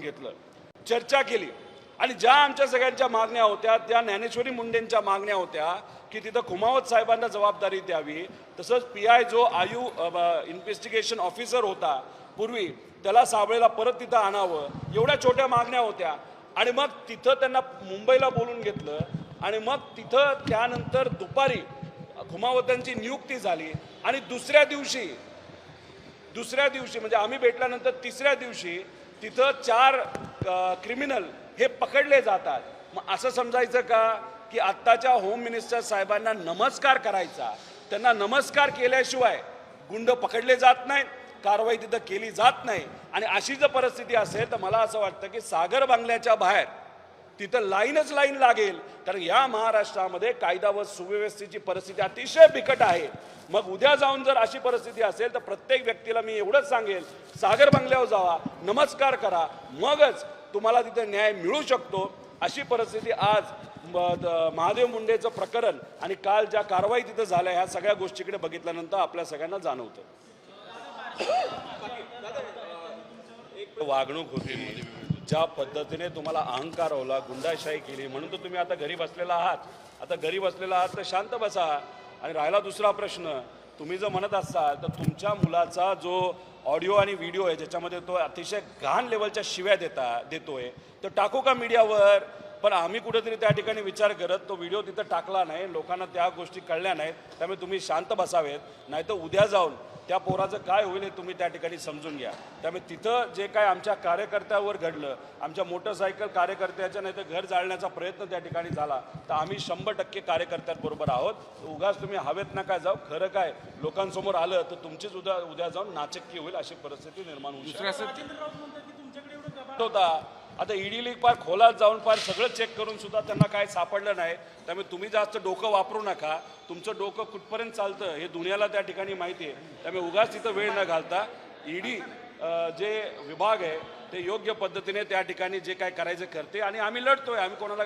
घेतलं. चर्चा केली. आणि ज्या आमच्या सगळ्यांच्या मागण्या होत्या त्या ज्ञानेश्वरी मुंडेंच्या मागण्या होत्या की तिथं खुमावत साहेबांना जबाबदारी द्यावी. तसंच पी आय जो आयु इन्व्हेस्टिगेशन ऑफिसर होता पूर्वी त्याला साबळेला परत तिथं आणावं. एवढ्या छोट्या मागण्या होत्या. आणि मग तिथं त्यांना मुंबईला बोलून घेतलं. आणि मग तिथं त्यानंतर दुपारी खुमावतांची नियुक्ती झाली. आणि दुसऱ्या दिवशी दुसऱ्या दिवशी म्हणजे आम्ही भेटल्यानंतर तिसऱ्या दिवशी तिथं चार क्रिमिनल हे पकडले जातात. मग असं समजायचं का? की आत्ताच्या होम मिनिस्टर साहेबांना नमस्कार करायचा. त्यांना नमस्कार केल्याशिवाय गुंड पकडले जात नाहीत कारवाई तिथं केली जात नाही. आणि अशी जर परिस्थिती असेल तर मला असं वाटतं की सागर बांगल्याच्या बाहेर तिथं लाईनच लाईन लागेल. कारण या महाराष्ट्रामध्ये कायदा व सुव्यवस्थेची परिस्थिती अतिशय बिकट आहे. मग उद्या जाऊन जर अशी परिस्थिती असेल तर प्रत्येक व्यक्तीला मी एवढंच सांगेल सागर बंगल्यावर जावा नमस्कार करा. मगच तुम्हाला तिथे न्याय मिळू शकतो. अशी परिस्थिती आज म- द- महादेव मुंडेचं प्रकरण आणि काल ज्या कारवाई तिथं झाल्या ह्या सगळ्या गोष्टीकडे बघितल्यानंतर आपल्या सगळ्यांना जाणवतं. वागणूक होती. ज्या पद्धतीने तुम्हाला अहंकार होला गुंडाशाही केली म्हणून तर तुम्ही आता घरी बसलेला आहात. आता घरी बसलेला आहात तर शांत बसा. आणि राहिला दुसरा प्रश्न. तुम्ही जर म्हणत असाल तर तुमच्या मुलाचा जो ऑडिओ आणि व्हिडिओ आहे ज्याच्यामध्ये तो अतिशय घाण लेवलच्या शिव्या देता देतोय तर टाकू का मीडियावर? पण आम्ही कुठेतरी त्या ठिकाणी विचार करत तो व्हिडिओ तिथं टाकला नाही लोकांना त्या गोष्टी कळल्या नाहीत त्यामुळे तुम्ही शांत बसावेत नाहीतर उद्या जाऊन त्या पोराचं काय होईल हे तुम्ही त्या ठिकाणी समजून घ्या. त्यामुळे तिथं जे काय आमच्या कार्यकर्त्यावर घडलं आमच्या मोटरसायकल कार्यकर्त्याच्या नाही तर घर जाळण्याचा प्रयत्न त्या ठिकाणी झाला तर आम्ही शंभर टक्के कार्यकर्त्यांबरोबर आहोत. उगाच तुम्ही हवेत नका जाऊ खरं काय लोकांसमोर आलं तर तुमचीच उद्या उद्या जाऊन नाचक्की होईल अशी परिस्थिती निर्माण होऊ शकते. दुसऱ्या होता. आता ईडीली पार खोलात जाऊन पार सगळं चेक करून सुद्धा त्यांना काय सापडलं नाही. त्यामुळे तुम्ही जास्त डोकं वापरू नका. तुमचं डोकं कुठपर्यंत चालतं हे दुनियाला त्या ठिकाणी माहिती आहे. त्यामुळे उगाच तिथं वेळ न घालता ईडी जे विभाग आहे ते योग्य पद्धतीने त्या ठिकाणी जे काय करायचं करते. आणि आम्ही लढतोय. आम्ही कोणाला